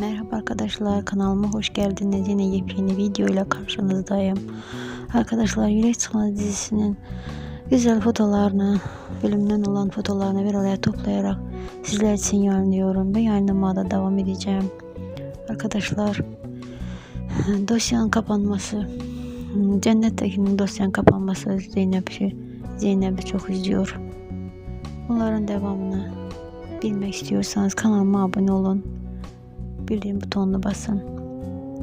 Merhaba arkadaşlar kanalıma hoş geldiniz. Yine yepyeni video ile karşınızdayım. Arkadaşlar Yürek Çıkmaz dizisinin güzel fotolarını, bölümden olan fotolarını bir araya toplayarak sizler için yayınlıyorum ve yayınlamaya da devam edeceğim. Arkadaşlar dosyanın kapanması, Cennetteki'nin dosyanın kapanması Zeynep'i Zeynep'i çok üzüyor. Bunların devamını bilmek istiyorsanız kanalıma abone olun bildirim butonuna basın.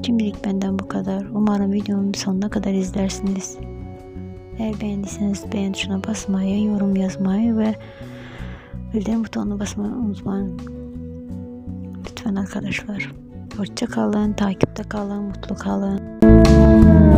Şimdilik benden bu kadar. Umarım videomun sonuna kadar izlersiniz. Eğer beğendiyseniz beğen tuşuna basmayı, yorum yazmayı ve bildirim butonuna basmayı unutmayın. Lütfen arkadaşlar. Hoşça kalın, takipte kalın, mutlu kalın.